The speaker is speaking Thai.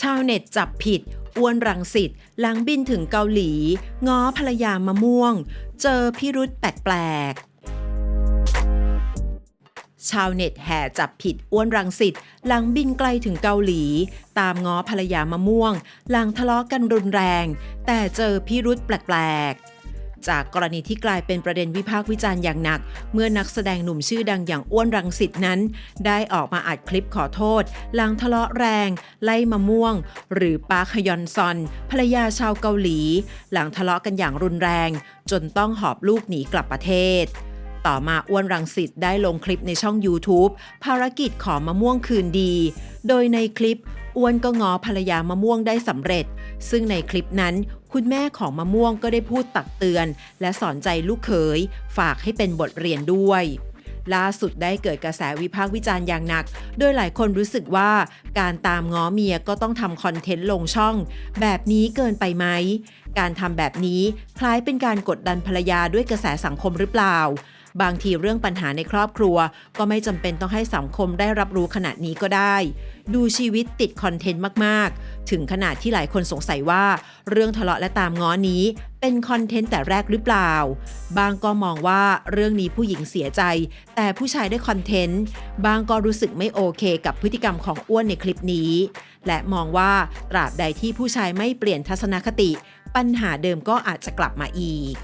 ชาวเน็ตจับผิดอ้วนรังสิตหลังบินถึงเกาหลี ง้อภรรยามะม่วง เจอพิรุษแปลกๆชาวเน็ตแห่จับผิดอ้วนรังสิตหลังบินไกลถึงเกาหลี ตามง้อภรรยามะม่วง หลังทะเลาะกันรุนแรง แต่เจอพิรุษแปลกๆ จากกรณีที่กลายเป็นประเด็นวิพากษ์วิจารณ์อย่างหนัก เมื่อนักแสดงหนุ่มชื่อดังอย่างอ้วนรังสิตนั้น ได้ออกมาอัดคลิปขอโทษหลังทะเลาะแรง ไล่มะม่วง หรือปาร์คยอนซอน ภรรยาชาวเกาหลี หลังทะเลาะกันอย่างรุนแรง จนต้องหอบลูกหนีกลับประเทศต่อมาอ้วนรังสิตได้ลงคลิปในช่อง YouTube ภารกิจขอมะม่วงคืนดี โดยในคลิปอ้วนก็งอภรรยามะม่วงได้สำเร็จ ซึ่งในคลิปนั้น คุณแม่ของมะม่วงก็ได้พูดตักเตือน และสอนใจลูกเขย ฝากให้เป็นบทเรียนด้วยล่าสุดได้เกิดกระแสวิพากษ์วิจารณ์อย่างหนัก โดยหลายคนรู้สึกว่าการตามง้อเมียก็ต้องทำคอนเทนต์ลงช่อง แบบนี้เกินไปไหม การทำแบบนี้คล้ายเป็นการกดดันภรรยาด้วยกระแสสังคมหรือเปล่า บางทีเรื่องปัญหาในครอบครัว ก็ไม่จำเป็นต้องให้สังคมได้รับรู้ขนาดนี้ก็ได้ ดูชีวิตติดคอนเทนต์มากๆ ถึงขนาดที่หลายคนสงสัยว่า เรื่องทะเลาะและตามง้อนี้ เป็นคอนเทนต์แต่แรกหรือเปล่า บางก็มองว่าเรื่องนี้ผู้หญิงเสียใจ แต่ผู้ชายได้คอนเทนต์บางก็รู้สึกไม่โอเคกับพฤติกรรมของอ้วนในคลิปนี้ และมองว่าตราบใดที่ผู้ชายไม่เปลี่ยนทัศนคติ ปัญหาเดิมก็อาจจะกลับมาอีก